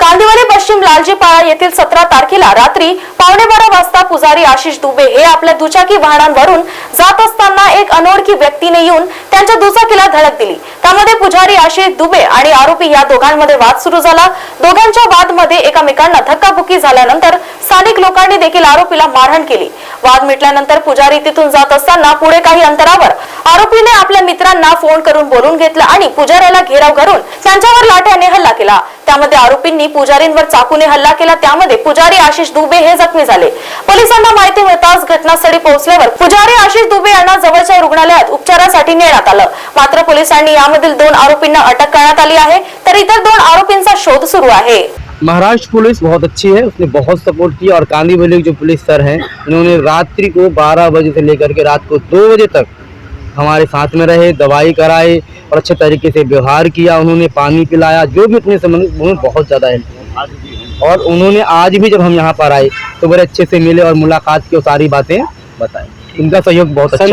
कांदिवली पश्चिम लालजीपाळा येथील सतरा तारखेला रात्री पावणे बारा वाजता पुजारी आशिष दुबे हे आपल्या दुचाकी वाहनांवरून जात असताना एक अनोळखी व्यक्तीने येऊन त्यांच्या दुचाकीला धडक दिली. त्यामध्ये पुजारी आशिष दुबे आणि आरोपी या दोघांमध्ये वाद सुरू झाला. दोघांच्या वादमध्ये एकामेकांना धक्काबुक्की झाल्यानंतर स्थानिक लोकांनी देखील आरोपीला मारहाण केली. वाद मिटल्यानंतर पुजारी तिथून जात असताना पुढे काही अंतरावर आरोपीने आपल्या मित्रांना फोन करून बोलून घेतलं आणि पुजाऱ्याला घेराव करून त्यांच्यावर लाट्याने हल्ला केला. त्यामध्ये आरोपींनी पुजारींवर चाकूने हल्ला केला. त्यामध्ये पुजारी आशिष दुबे हे जखमी झाले. पोलिसांना माहिती मिळताच घटनास्थळी पोहोचल्यावर पुजारी आशिष दुबे यांना जवळच्या रुग्णालयात उपचारासाठी नेण्यात आलं. मात्र पोलिसांनी यामधील दोन आरोपींना अटक करण्यात आली आहे तर इतर दोन आरोपींचा शोध सुरू आहे. महाराष्ट्र पुलिस बहुत अच्छी है उसने बहुत सपोर्ट किया और कांदीवली के जो पुलिस सर हैं उन्होंने रात्रि को 12 बजे से लेकर के रात को 2 बजे तक हमारे साथ में रहे दवाई कराए और अच्छे तरीके से व्यवहार किया उन्होंने पानी पिलाया जो भी अपने संबंधित उन्होंने बहुत ज़्यादा हेल्प और उन्होंने आज भी जब हम यहाँ पर आए तो बड़े अच्छे से मिले और मुलाकात की और सारी बातें बताई। इनका सहयोग बहुत अच्छा है।